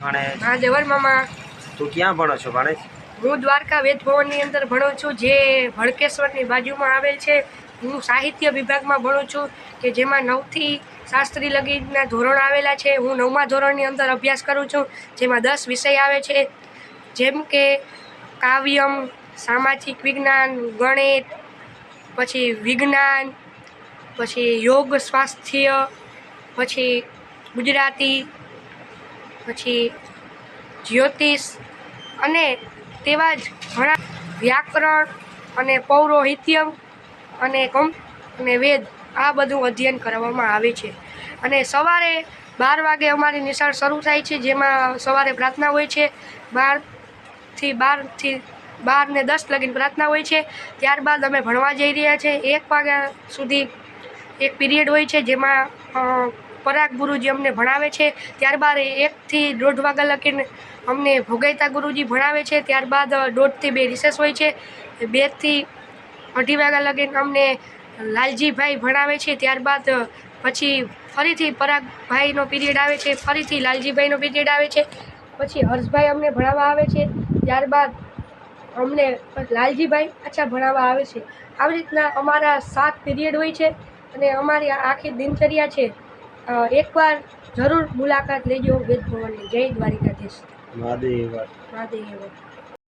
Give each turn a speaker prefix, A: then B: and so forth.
A: અને
B: હા દેવર મામા.
A: તું ક્યાં ભણો છો
B: હું દ્વારકા વેદ ભવનની અંદર ભણું છું જે ભડકેશ્વરની બાજુમાં આવેલ છે. હું સાહિત્ય વિભાગમાં ભણું છું કે જેમાં નવથી શાસ્ત્રી લગીના ધોરણ આવેલા છે. હું નવમા ધોરણની અંદર અભ્યાસ કરું છું જેમાં દસ વિષય આવે છે. જેમ કે કાવ્યમ સામાજિક વિજ્ઞાન ગણિત પછી વિજ્ઞાન પછી યોગ સ્વાસ્થ્ય પછી ગુજરાતી પછી જ્યોતિષ અને તેવા જ ઘણા વ્યાકરણ અને પૌરોહિત્યમ અને કમ અને વેદ આ બધું અધ્યયન કરવામાં આવે છે. અને સવારે બાર વાગે અમારી નિશાળ શરૂ થાય છે, જેમાં સવારે પ્રાર્થના હોય છે. બારથી બારથી બાર ને દસ લગીને પ્રાર્થના હોય છે. ત્યારબાદ અમે ભણવા જઈ રહ્યા છીએ એક વાગ્યા સુધી એક પીરિયડ હોય છે, જેમાં પરાગ ગુરુજી અમને ભણાવે છે. ત્યારબાદ એકથી દોઢ વાગ્યા લગીને અમને ભોગાઈતા ગુરુજી ભણાવે છે. ત્યારબાદ દોઢથી બે રિસેસ હોય છે. બેથી અઢી વાગ્યા લગીને અમને લાલજીભાઈ ભણાવે છે. ત્યારબાદ પછી ફરીથી પરાગભાઈનો પીરિયડ આવે છે. ફરીથી લાલજીભાઈનો પીરિયડ આવે છે. પછી હર્ષભાઈ અમને ભણાવવા આવે છે. ત્યારબાદ અમને લાલજીભાઈ અચ્છા ભણાવવા આવે છે. આવી રીતના અમારા સાત પીરિયડ હોય છે અને અમારી આખી દિનચર્યા છે. એકવાર જરૂર મુલાકાત લેજો વેદ ભવનની જય દ્વારિકાધીશ.
A: મહાદેવ
B: મહાદેવ